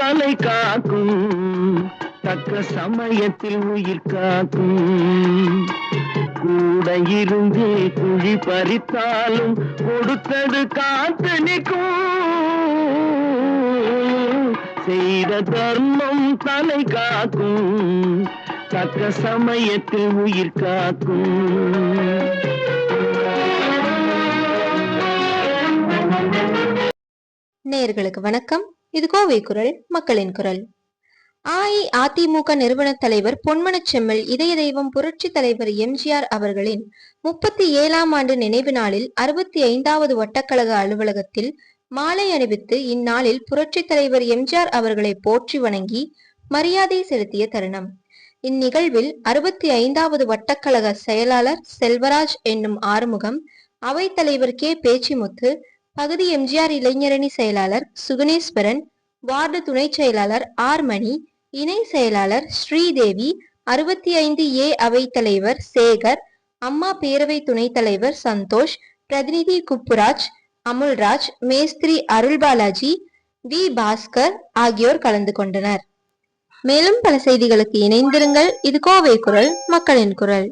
தலை காக்கும் தக்க சமயத்தில் உயிர் காக்கும். கூட இருந்து குழி பறித்தாலும் கொடுத்தது காத்து நிற்கும் செய்த தர்மம் தலை காக்கும் தக்க சமயத்தில் உயிர் காக்கும். நேயர்களுக்கு வணக்கம். இது கோவை குரல் மக்களின் குரல். அஇஅதிமுக நிறுவன தலைவர் பொன்மனச் செம்மல் இதய தெய்வம் புரட்சி தலைவர் எம்ஜிஆர் அவர்களின் முப்பத்தி ஏழாம் ஆண்டு நினைவு நாளில் அறுபத்தி ஐந்தாவது வட்டக்கழக அலுவலகத்தில் மாலை அணிவித்து இந்நாளில் புரட்சி தலைவர் எம்ஜிஆர் அவர்களை போற்றி வணங்கி மரியாதை செலுத்திய தருணம். இந்நிகழ்வில் அறுபத்தி ஐந்தாவது வட்டக்கழக செயலாளர் செல்வராஜ் என்னும் ஆறுமுகம் அவைத்தலைவர் கே. பேச்சிமுத்து பகுதி எம்ஜிஆர் இளைஞரணி செயலாளர் சுகணேஸ்வரன் வார்டு துணை செயலாளர் ஆர் மணி இணை செயலாளர் ஸ்ரீதேவி அறுபத்தி ஐந்து ஏ அவைத்தலைவர் சேகர் அம்மா பேரவை துணைத் தலைவர் சந்தோஷ் பிரதிநிதி குப்புராஜ் அமுல்ராஜ் மேஸ்திரி அருள்பாலாஜி வி பாஸ்கர் ஆகியோர் கலந்து கொண்டனர். மேலும் பல செய்திகளுக்கு இணைந்திருங்கள். இது கோவை குரல் மக்களின் குரல்.